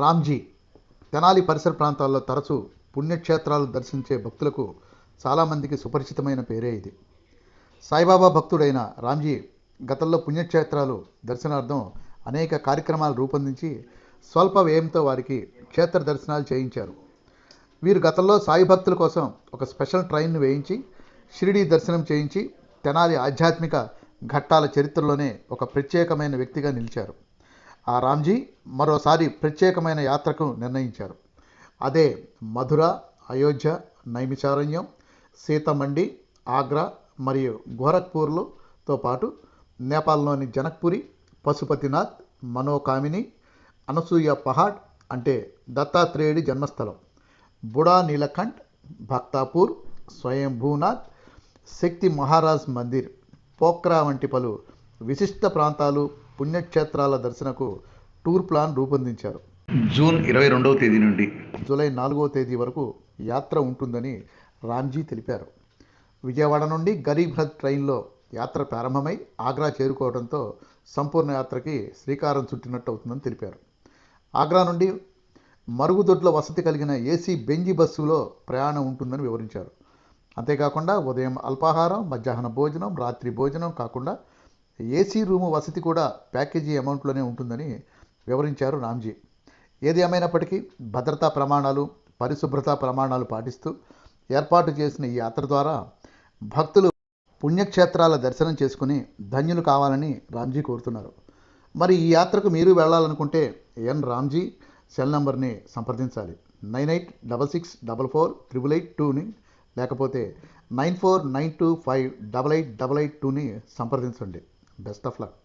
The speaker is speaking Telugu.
రామ్జీ తెనాలి పరిసర ప్రాంతాల్లో తరచూ పుణ్యక్షేత్రాలు దర్శించే భక్తులకు చాలామందికి సుపరిచితమైన పేరే ఇది. సాయిబాబా భక్తుడైన రామ్జీ గతంలో పుణ్యక్షేత్రాలు దర్శనార్థం అనేక కార్యక్రమాలు రూపొందించి స్వల్ప వ్యయంతో వారికి క్షేత్ర దర్శనాలు చేయించారు. వీరు గతంలో సాయి భక్తుల కోసం ఒక స్పెషల్ ట్రైన్ను వేయించి షిరిడీ దర్శనం చేయించి తెనాలి ఆధ్యాత్మిక ఘట్టాల చరిత్రలోనే ఒక ప్రత్యేకమైన వ్యక్తిగా నిలిచారు. ఆ రామ్జీ మరోసారి ప్రత్యేకమైన యాత్రకు నిర్ణయించారు. అదే మధుర అయోధ్య నైమిచారణ్యం సీతమండి ఆగ్రా మరియు గోరఖ్పూర్లతో పాటు నేపాల్లోని జనక్పురి పశుపతినాథ్ మనోకామిని అనసూయ పహాడ్ అంటే దత్తాత్రేయుడి జన్మస్థలం బుడా నీలకంఠ్ భక్తాపూర్ స్వయంభూనాథ్ శక్తి మహారాజ్ మందిర్ పోక్రా వంటి పలు విశిష్ట ప్రాంతాలు పుణ్యక్షేత్రాల దర్శనకు టూర్ ప్లాన్ రూపొందించారు. జూన్ ఇరవై రెండవ తేదీ నుండి జూలై నాలుగో తేదీ వరకు యాత్ర ఉంటుందని రామ్జీ తెలిపారు. విజయవాడ నుండి గరీబ్ రథ్ ట్రైన్లో యాత్ర ప్రారంభమై ఆగ్రా చేరుకోవడంతో సంపూర్ణ యాత్రకి శ్రీకారం చుట్టినట్టు అవుతుందని తెలిపారు. ఆగ్రా నుండి మరుగుదొడ్ల వసతి కలిగిన ఏసీ బెంజి బస్సులో ప్రయాణం ఉంటుందని వివరించారు. అంతేకాకుండా ఉదయం అల్పాహారం మధ్యాహ్న భోజనం రాత్రి భోజనం కాకుండా ఏసీ రూము వసతి కూడా ప్యాకేజీ అమౌంట్లోనే ఉంటుందని వివరించారు రామ్జీ. ఏది ఏమైనప్పటికీ భద్రతా ప్రమాణాలు పరిశుభ్రతా ప్రమాణాలు పాటిస్తూ ఏర్పాటు చేసిన ఈ యాత్ర ద్వారా భక్తులు పుణ్యక్షేత్రాల దర్శనం చేసుకుని ధన్యులు కావాలని రామ్జీ కోరుతున్నారు. మరి ఈ యాత్రకు మీరు వెళ్ళాలనుకుంటే ఎన్ రామ్జీ సెల్ నంబర్ని సంప్రదించాలి. Nine eight double six double four triple eight టూని లేకపోతే nine four nine two five double eight double eight టూని సంప్రదించండి. Best of luck.